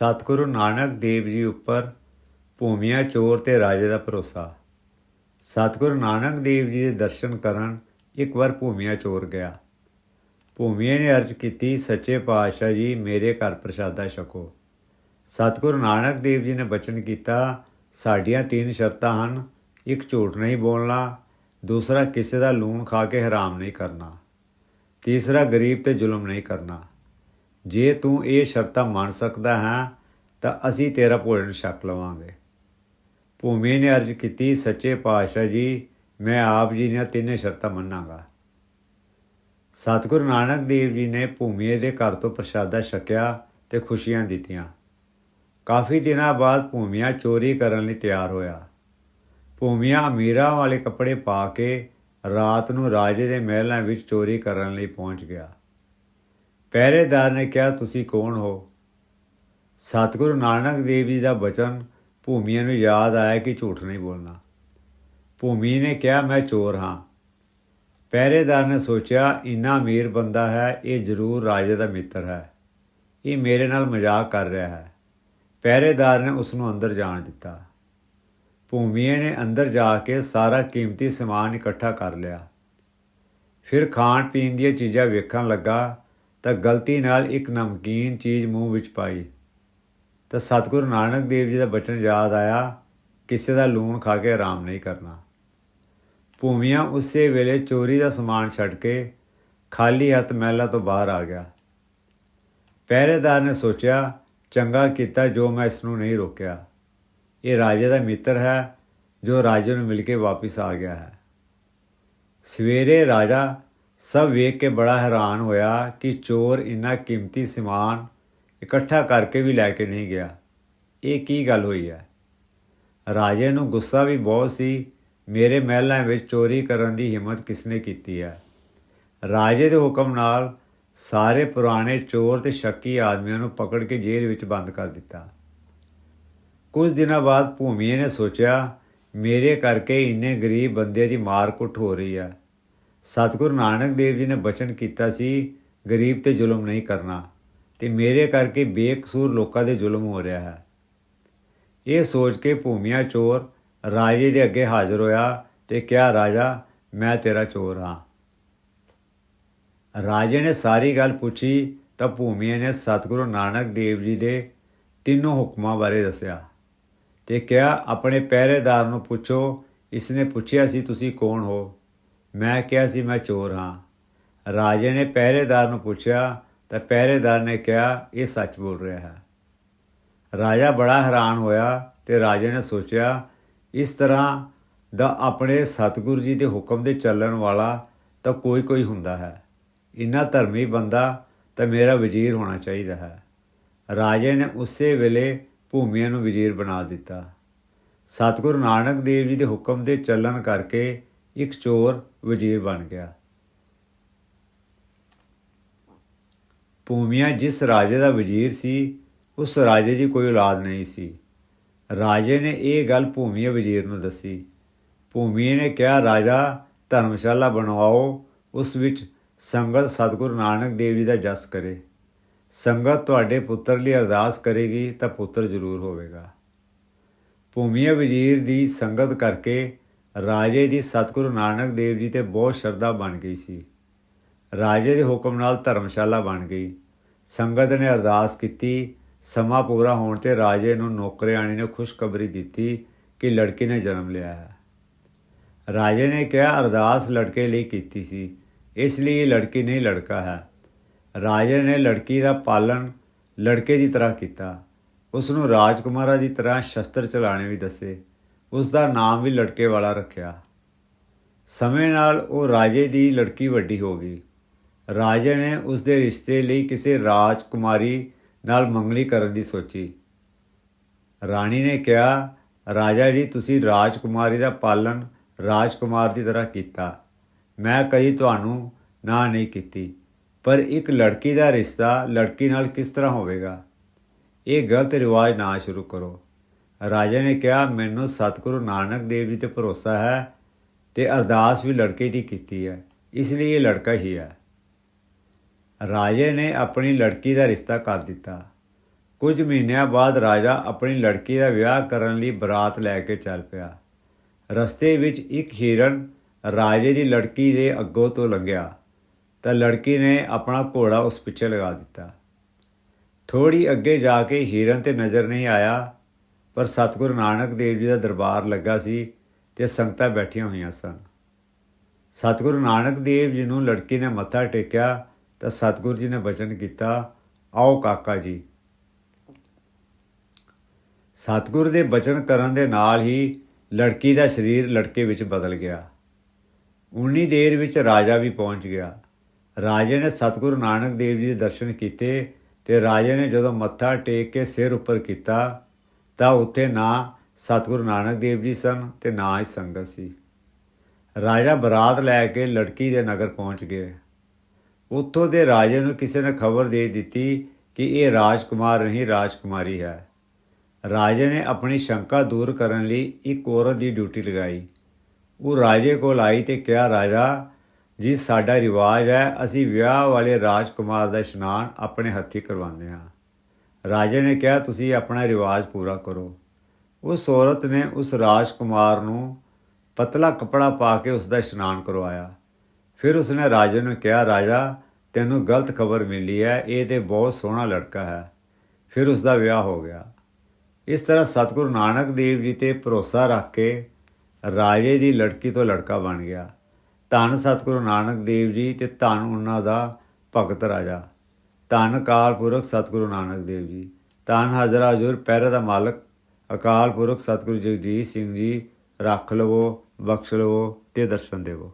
ਸਤਿਗੁਰੂ ਨਾਨਕ ਦੇਵ ਜੀ ਉੱਪਰ ਭੂਮੀਆਂ ਚੋਰ ਤੇ ਰਾਜੇ ਦਾ ਭਰੋਸਾ। ਸਤਿਗੁਰੂ ਨਾਨਕ ਦੇਵ ਜੀ ਦੇ ਦਰਸ਼ਨ ਕਰਨ ਇੱਕ ਵਾਰ ਭੂਮੀਆਂ ਚੋਰ ਗਿਆ। ਭੂਮੀਆਂ ਨੇ ਅਰਜ਼ ਕੀਤੀ, ਸੱਚੇ ਪਾਤਸ਼ਾਹ ਜੀ, ਮੇਰੇ ਘਰ ਪ੍ਰਸ਼ਾਦਾ ਛਕੋ। ਸਤਿਗੁਰੂ ਨਾਨਕ ਦੇਵ ਜੀ ਨੇ ਬਚਨ ਕੀਤਾ, ਸਾਡੀਆਂ ਤਿੰਨ ਸ਼ਰਤਾਂ ਹਨ। ਇੱਕ, ਝੂਠ ਨਹੀਂ ਬੋਲਣਾ। ਦੂਸਰਾ, ਕਿਸੇ ਦਾ ਲੂਣ ਖਾ ਕੇ ਹਰਾਮ ਨਹੀਂ ਕਰਨਾ। ਤੀਸਰਾ, ਗਰੀਬ ਤੇ ਜ਼ੁਲਮ ਨਹੀਂ ਕਰਨਾ। ਜੇ ਤੂੰ ਇਹ ਸ਼ਰਤਾਂ ਮੰਨ ਸਕਦਾ ਹੈ, ਤਾਂ ਅਸੀਂ ਤੇਰਾ ਭੋਜਨ ਛਕ ਲਵਾਂਗੇ। ਭੂਮੀ ਨੇ ਅਰਜ਼ ਕੀਤੀ, ਸੱਚੇ ਪਾਤਸ਼ਾਹ ਜੀ, ਮੈਂ ਆਪ ਜੀ ਦੀਆਂ ਤਿੰਨੇ ਸ਼ਰਤਾਂ ਮੰਨਾਂਗਾ। ਸਤਿਗੁਰੂ ਨਾਨਕ ਦੇਵ ਜੀ ਨੇ ਭੂਮੀਏ ਦੇ ਘਰ ਤੋਂ ਪ੍ਰਸ਼ਾਦਾ ਛਕਿਆ ਤੇ ਖੁਸ਼ੀਆਂ ਦਿੱਤੀਆਂ। ਕਾਫੀ ਦਿਨਾਂ ਬਾਅਦ ਭੂਮੀਆਂ ਚੋਰੀ ਕਰਨ ਲਈ ਤਿਆਰ ਹੋਇਆ। ਭੂਮੀਆਂ ਅਮੀਰਾਂ ਵਾਲੇ ਕੱਪੜੇ ਪਾ ਕੇ ਰਾਤ ਨੂੰ ਰਾਜੇ ਦੇ ਮਹਿਲਾਂ ਵਿੱਚ ਚੋਰੀ ਕਰਨ ਲਈ ਪਹੁੰਚ ਗਿਆ। ਪਹਿਰੇਦਾਰ ਨੇ ਕਿਹਾ, ਤੁਸੀਂ ਕੌਣ ਹੋ? ਸਤਿਗੁਰੂ ਨਾਨਕ ਦੇਵ ਜੀ ਦਾ ਬਚਨ ਭੂਮੀਆ ਨੂੰ ਯਾਦ ਆਇਆ ਕਿ ਝੂਠ ਨਹੀਂ ਬੋਲਣਾ। ਭੂਮੀ ਨੇ ਕਿਹਾ, ਮੈਂ ਚੋਰ ਹਾਂ। ਪਹਿਰੇਦਾਰ ਨੇ ਸੋਚਿਆ, ਇੰਨਾ ਅਮੀਰ ਬੰਦਾ ਹੈ, ਇਹ ਜ਼ਰੂਰ ਰਾਜੇ ਦਾ ਮਿੱਤਰ ਹੈ। ਇਹ ਮੇਰੇ ਨਾਲ ਮਜ਼ਾਕ ਕਰ ਰਿਹਾ ਹੈ। ਪਹਿਰੇਦਾਰ ਨੇ ਉਸ ਨੂੰ ਅੰਦਰ ਜਾਣ ਦਿੱਤਾ। ਭੂਮੀਏ ਨੇ ਅੰਦਰ ਜਾ ਕੇ ਸਾਰਾ ਕੀਮਤੀ ਸਮਾਨ ਇਕੱਠਾ ਕਰ ਲਿਆ। ਫਿਰ ਖਾਣ ਪੀਣ ਦੀਆਂ ਚੀਜ਼ਾਂ ਵੇਖਣ ਲੱਗਾ ਤਾਂ ਗਲਤੀ ਨਾਲ ਇੱਕ ਨਮਕੀਨ ਚੀਜ਼ ਮੂੰਹ ਵਿੱਚ ਪਾਈ। ਤਾਂ ਸਤਿਗੁਰੂ ਨਾਨਕ ਦੇਵ ਜੀ ਦਾ ਬਚਨ ਯਾਦ ਆਇਆ, ਕਿਸੇ ਦਾ ਲੂਣ ਖਾ ਕੇ ਆਰਾਮ ਨਹੀਂ ਕਰਨਾ। ਭੂਮੀਆਂ ਉਸੇ ਵੇਲੇ ਚੋਰੀ ਦਾ ਸਮਾਨ ਛੱਡ ਕੇ ਖਾਲੀ ਹੱਥ ਮਹਿਲਾ ਤੋਂ ਬਾਹਰ ਆ ਗਿਆ। ਪਹਿਰੇਦਾਰ ਨੇ ਸੋਚਿਆ, ਚੰਗਾ ਕੀਤਾ ਜੋ ਮੈਂ ਇਸ ਨੂੰ ਨਹੀਂ ਰੋਕਿਆ। ਇਹ ਰਾਜੇ ਦਾ ਮਿੱਤਰ ਹੈ, ਜੋ ਰਾਜੇ ਨੂੰ ਮਿਲ ਕੇ ਵਾਪਸ ਆ ਗਿਆ ਹੈ। ਸਵੇਰੇ ਰਾਜਾ ਸਭ ਵੇਖ ਕੇ ਬੜਾ ਹੈਰਾਨ ਹੋਇਆ ਕਿ ਚੋਰ ਇੰਨਾ ਕੀਮਤੀ ਸਮਾਨ ਇਕੱਠਾ ਕਰਕੇ ਵੀ ਲੈ ਕੇ ਨਹੀਂ ਗਿਆ। ਇਹ ਕੀ ਗੱਲ ਹੋਈ ਹੈ? ਰਾਜੇ ਨੂੰ ਗੁੱਸਾ ਵੀ ਬਹੁਤ ਸੀ। ਮੇਰੇ ਮਹਿਲਾਂ ਵਿੱਚ ਚੋਰੀ ਕਰਨ ਦੀ ਹਿੰਮਤ ਕਿਸਨੇ ਕੀਤੀ ਹੈ? ਰਾਜੇ ਦੇ ਹੁਕਮ ਨਾਲ ਸਾਰੇ ਪੁਰਾਣੇ ਚੋਰ ਤੇ ਸ਼ੱਕੀ ਆਦਮੀਆਂ ਨੂੰ ਪਕੜ ਕੇ ਜੇਲ੍ਹ ਵਿੱਚ ਬੰਦ ਕਰ ਦਿੱਤਾ। ਕੁਝ ਦਿਨਾਂ ਬਾਅਦ ਭੂਮੀਏ ਨੇ ਸੋਚਿਆ, ਮੇਰੇ ਕਰਕੇ ਇੰਨੇ ਗਰੀਬ ਬੰਦੇ ਦੀ ਮਾਰ ਕੁੱਟ ਹੋ ਰਹੀ ਹੈ। ਸਤਿਗੁਰੂ ਨਾਨਕ ਦੇਵ ਜੀ ਨੇ ਬਚਨ ਕੀਤਾ ਸੀ, ਗਰੀਬ ਤੇ ਜ਼ੁਲਮ ਨਹੀਂ ਕਰਨਾ, ਤੇ ਮੇਰੇ ਕਰਕੇ ਬੇਕਸੂਰ ਲੋਕਾਂ ਦੇ ਜ਼ੁਲਮ ਹੋ ਰਿਹਾ ਹੈ। ਇਹ ਸੋਚ ਕੇ ਭੂਮੀਆ ਚੋਰ ਰਾਜੇ ਦੇ ਅੱਗੇ ਹਾਜ਼ਰ ਹੋਇਆ ਤੇ ਕਿਹਾ, ਰਾਜਾ, ਮੈਂ ਤੇਰਾ ਚੋਰ ਹਾਂ। ਰਾਜੇ ਨੇ ਸਾਰੀ ਗੱਲ ਪੁੱਛੀ ਤਾਂ ਭੂਮੀਆ ਨੇ ਸਤਿਗੁਰੂ ਨਾਨਕ ਦੇਵ ਜੀ ਦੇ ਤਿੰਨੋਂ ਹੁਕਮਾਂ ਬਾਰੇ ਦੱਸਿਆ ਤੇ ਕਿਹਾ, ਆਪਣੇ ਪਹਿਰੇਦਾਰ ਨੂੰ ਪੁੱਛੋ, ਇਸਨੇ ਪੁੱਛਿਆ ਸੀ, ਤੁਸੀਂ ਕੌਣ ਹੋ? ਮੈਂ ਕਿਹਾ ਸੀ, ਮੈਂ ਚੋਰ ਹਾਂ। ਰਾਜੇ ਨੇ ਪਹਿਰੇਦਾਰ ਨੂੰ ਪੁੱਛਿਆ, ਤਾਂ ਪਹਿਰੇਦਾਰ ਨੇ ਕਿਹਾ, ਇਹ ਸੱਚ ਬੋਲ ਰਿਹਾ ਹੈ। ਰਾਜਾ ਬੜਾ ਹੈਰਾਨ ਹੋਇਆ ਤੇ ਰਾਜੇ ਨੇ ਸੋਚਿਆ, ਇਸ ਤਰ੍ਹਾਂ ਦਾ ਆਪਣੇ ਸਤਿਗੁਰੂ ਜੀ ਦੇ ਹੁਕਮ ਦੇ ਚੱਲਣ ਵਾਲਾ ਤਾਂ ਕੋਈ ਕੋਈ ਹੁੰਦਾ ਹੈ। ਇੰਨਾ ਧਰਮੀ ਬੰਦਾ ਤਾਂ ਮੇਰਾ ਵਜ਼ੀਰ ਹੋਣਾ ਚਾਹੀਦਾ ਹੈ। ਰਾਜੇ ਨੇ ਉਸੇ ਵੇਲੇ ਭੂਮੀਆ ਨੂੰ ਵਜ਼ੀਰ ਬਣਾ ਦਿੱਤਾ। ਸਤਿਗੁਰੂ ਨਾਨਕ ਦੇਵ ਜੀ ਦੇ ਹੁਕਮ ਦੇ ਚੱਲਣ ਕਰਕੇ ਇੱਕ ਚੋਰ ਵਜ਼ੀਰ ਬਣ ਗਿਆ। ਭੂਮੀਆ ਜਿਸ ਰਾਜੇ ਦਾ ਵਜ਼ੀਰ ਸੀ, ਉਸ ਰਾਜੇ ਦੀ ਕੋਈ ਔਲਾਦ ਨਹੀਂ ਸੀ। ਰਾਜੇ ਨੇ ਇਹ ਗੱਲ ਭੂਮੀਆ ਵਜ਼ੀਰ ਨੂੰ ਦੱਸੀ। ਭੂਮੀਏ ਨੇ ਕਿਹਾ, ਰਾਜਾ, ਧਰਮਸ਼ਾਲਾ ਬਣਵਾਓ, ਉਸ ਵਿੱਚ ਸੰਗਤ ਸਤਿਗੁਰੂ ਨਾਨਕ ਦੇਵ ਜੀ ਦਾ ਜਸ ਕਰੇ। ਸੰਗਤ ਤੁਹਾਡੇ ਪੁੱਤਰ ਲਈ ਅਰਦਾਸ ਕਰੇਗੀ ਤਾਂ ਪੁੱਤਰ ਜ਼ਰੂਰ ਹੋਵੇਗਾ। ਭੂਮੀਆ ਵਜ਼ੀਰ ਦੀ ਸੰਗਤ ਕਰਕੇ ਰਾਜੇ ਦੀ ਸਤਿਗੁਰੂ ਨਾਨਕ ਦੇਵ ਜੀ ਤੇ ਬਹੁਤ ਸ਼ਰਧਾ ਬਣ ਗਈ ਸੀ। ਰਾਜੇ ਦੇ ਹੁਕਮ ਨਾਲ ਧਰਮਸ਼ਾਲਾ ਬਣ ਗਈ। ਸੰਗਤ ਨੇ ਅਰਦਾਸ ਕੀਤੀ। ਸਮਾਂ ਪੂਰਾ ਹੋਣ ਤੇ ਰਾਜੇ ਨੂੰ ਨੌਕਰਿਆਣੀ ਨੇ ਖੁਸ਼ਖਬਰੀ ਦਿੱਤੀ ਕਿ ਲੜਕੀ ਨੇ ਜਨਮ ਲਿਆ ਹੈ। ਰਾਜੇ ਨੇ ਕਿਹਾ, ਅਰਦਾਸ ਲੜਕੇ ਲਈ ਕੀਤੀ ਸੀ। ਇਸ ਲਈ ਲੜਕੀ ਨਹੀਂ ਲੜਕਾ ਹੈ। ਰਾਜੇ ਨੇ ਲੜਕੀ ਦਾ ਪਾਲਣ ਲੜਕੇ ਦੀ ਤਰ੍ਹਾਂ ਕੀਤਾ। ਉਸ ਨੂੰ ਰਾਜਕੁਮਾਰਾ ਦੀ ਤਰ੍ਹਾਂ ਸ਼ਸਤਰ ਚਲਾਣੇ ਵੀ ਦੱਸੇ। ਉਸ ਦਾ ਨਾਮ ਵੀ ਲੜਕੇ ਵਾਲਾ ਰੱਖਿਆ। ਸਮੇਂ ਨਾਲ ਉਹ ਰਾਜੇ ਦੀ ਲੜਕੀ ਵੱਡੀ ਹੋ ਗਈ। ਰਾਜੇ ਨੇ ਉਸ ਦੇ ਰਿਸ਼ਤੇ ਲਈ ਕਿਸੇ ਰਾਜਕੁਮਾਰੀ ਨਾਲ ਮੰਗਣੀ ਕਰਨ ਦੀ ਸੋਚੀ। ਰਾਣੀ ਨੇ ਕਿਹਾ, ਰਾਜਾ ਜੀ, ਤੁਸੀਂ ਰਾਜਕੁਮਾਰੀ ਦਾ ਪਾਲਣ ਰਾਜਕੁਮਾਰ ਦੀ ਤਰ੍ਹਾਂ ਕੀਤਾ। ਮੈਂ ਕਦੀ ਤੁਹਾਨੂੰ ਨਾ ਨਹੀਂ ਕੀਤੀ, ਪਰ ਇੱਕ ਲੜਕੀ ਦਾ ਰਿਸ਼ਤਾ ਲੜਕੀ ਨਾਲ ਕਿਸ ਤਰ੍ਹਾਂ ਹੋਵੇਗਾ? ਇਹ ਗਲਤ ਰਿਵਾਜ ਨਾ ਸ਼ੁਰੂ ਕਰੋ। ਰਾਜੇ ਨੇ ਕਿਹਾ, ਮੈਨੂੰ ਸਤਿਗੁਰੂ ਨਾਨਕ ਦੇਵ ਜੀ ਤੇ ਭਰੋਸਾ ਹੈ ਤੇ ਅਰਦਾਸ ਵੀ ਲੜਕੇ ਦੀ ਕੀਤੀ ਹੈ, ਇਸ ਲਈ ਇਹ ਲੜਕਾ ਹੀ ਹੈ। ਰਾਜੇ ਨੇ ਆਪਣੀ ਲੜਕੀ ਦਾ ਰਿਸ਼ਤਾ ਕਰ ਦਿੱਤਾ। ਕੁਝ ਮਹੀਨਿਆਂ ਬਾਅਦ ਰਾਜਾ ਆਪਣੀ ਲੜਕੀ ਦਾ ਵਿਆਹ ਕਰਨ ਲਈ ਬਰਾਤ ਲੈ ਕੇ ਚੱਲ ਪਿਆ। ਰਸਤੇ ਵਿੱਚ ਇੱਕ ਹਿਰਨ ਰਾਜੇ ਦੀ ਲੜਕੀ ਦੇ ਅੱਗੋਂ ਤੋਂ ਲੰਘਿਆ ਤਾਂ ਲੜਕੀ ਨੇ ਆਪਣਾ ਘੋੜਾ ਉਸ ਪਿੱਛੇ ਲਗਾ ਦਿੱਤਾ। ਥੋੜੀ ਅੱਗੇ ਜਾ ਕੇ ਹਿਰਨ ਤੇ ਨਜ਼ਰ ਨਹੀਂ ਆਇਆ ਪਰ ਸਤਿਗੁਰੂ ਨਾਨਕ ਦੇਵ ਜੀ ਦਾ ਦਰਬਾਰ ਲੱਗਾ ਸੀ ਤੇ ਸੰਗਤਾਂ ਬੈਠੀਆਂ ਹੋਈਆਂ ਸਨ। ਸਤਿਗੁਰੂ ਨਾਨਕ ਦੇਵ ਜੀ ਨੂੰ ਲੜਕੀ ਨੇ ਮੱਥਾ ਟੇਕਿਆ ਤਾਂ ਸਤਿਗੁਰੂ ਜੀ ਨੇ ਬਚਨ ਕੀਤਾ, ਆਓ ਕਾਕਾ ਜੀ। ਸਤਿਗੁਰੂ ਦੇ ਬਚਨ ਕਰਨ ਦੇ ਨਾਲ ਹੀ ਲੜਕੀ ਦਾ ਸਰੀਰ ਲੜਕੇ ਵਿੱਚ ਬਦਲ ਗਿਆ। ਉਨੀ ਦੇਰ ਵਿੱਚ ਰਾਜਾ ਵੀ ਪਹੁੰਚ ਗਿਆ। ਰਾਜੇ ਨੇ ਸਤਿਗੁਰੂ ਨਾਨਕ ਦੇਵ ਜੀ ਦੇ ਦਰਸ਼ਨ ਕੀਤੇ ਤੇ ਰਾਜੇ ਨੇ ਜਦੋਂ ਮੱਥਾ ਟੇਕ ਕੇ ਸਿਰ ਉੱਪਰ ਕੀਤਾ ਤਾਂ ਉੱਥੇ ਨਾ ਸਤਿਗੁਰੂ ਨਾਨਕ ਦੇਵ ਜੀ ਸਨ ਤੇ ਨਾ ਹੀ ਸੰਗਤ ਸੀ। ਰਾਜਾ ਬਰਾਤ ਲੈ ਕੇ ਲੜਕੀ ਦੇ ਨਗਰ ਪਹੁੰਚ ਗਏ। ਉੱਥੋਂ ਦੇ ਰਾਜੇ ਨੂੰ ਕਿਸੇ ਨੇ ਖਬਰ ਦੇ ਦਿੱਤੀ ਕਿ ਇਹ ਰਾਜਕੁਮਾਰ ਨਹੀਂ, ਰਾਜਕੁਮਾਰੀ ਹੈ। ਰਾਜੇ ਨੇ ਆਪਣੀ ਸ਼ੰਕਾ ਦੂਰ ਕਰਨ ਲਈ ਇੱਕ ਔਰਤ ਦੀ ਡਿਊਟੀ ਲਗਾਈ। ਉਹ ਰਾਜੇ ਕੋਲ ਆਈ ਤੇ ਕਿਹਾ, ਰਾਜਾ ਜੀ ਸਾਡਾ ਰਿਵਾਜ ਹੈ, ਅਸੀਂ ਵਿਆਹ ਵਾਲੇ ਰਾਜਕੁਮਾਰ ਦਾ ਇਸ਼ਨਾਨ ਆਪਣੇ ਹੱਥੀਂ ਕਰਵਾਉਂਦੇ ਹਾਂ। ਰਾਜੇ ਨੇ ਕਿਹਾ, ਤੁਸੀਂ ਆਪਣਾ ਰਿਵਾਜ ਪੂਰਾ ਕਰੋ। ਉਸ ਔਰਤ ਨੇ ਉਸ ਰਾਜਕੁਮਾਰ ਨੂੰ ਪਤਲਾ ਕਪੜਾ ਪਾ ਕੇ ਉਸ ਦਾ ਇਸ਼ਨਾਨ ਕਰਵਾਇਆ। ਫਿਰ ਉਸਨੇ ਰਾਜੇ ਨੂੰ ਕਿਹਾ, ਰਾਜਾ, ਤੈਨੂੰ ਗਲਤ ਖਬਰ ਮਿਲੀ ਹੈ, ਇਹ ਤੇ ਬਹੁਤ ਸੋਹਣਾ ਲੜਕਾ ਹੈ। ਫਿਰ ਉਸ ਦਾ ਵਿਆਹ ਹੋ ਗਿਆ। ਇਸ ਤਰ੍ਹਾਂ ਸਤਿਗੁਰੂ ਨਾਨਕ ਦੇਵ ਜੀ ਤੇ ਭਰੋਸਾ ਰੱਖ ਕੇ ਰਾਜੇ ਦੀ ਲੜਕੀ ਤੋਂ ਲੜਕਾ ਬਣ ਗਿਆ। ਧੰਨ ਸਤਿਗੁਰੂ ਨਾਨਕ ਦੇਵ ਜੀ ਤੇ ਧੰਨ ਉਹਨਾਂ ਦਾ ਭਗਤ ਰਾਜਾ। ਧੰਨ ਅਕਾਲ ਪੁਰਖ ਸਤਿਗੁਰੂ ਨਾਨਕ ਦੇਵ ਜੀ। ਧੰਨ ਹਜ਼ਰਾ ਹਜ਼ੂਰ ਪਹਿਰੇ ਦਾ ਮਾਲਕ, ਅਕਾਲ ਪੁਰਖ ਸਤਿਗੁਰੂ ਜਗਜੀਤ ਸਿੰਘ ਜੀ, ਰੱਖ ਲਵੋ, ਬਖਸ਼ ਲਵੋ ਤੇ ਦਰਸ਼ਨ ਦੇਵੋ।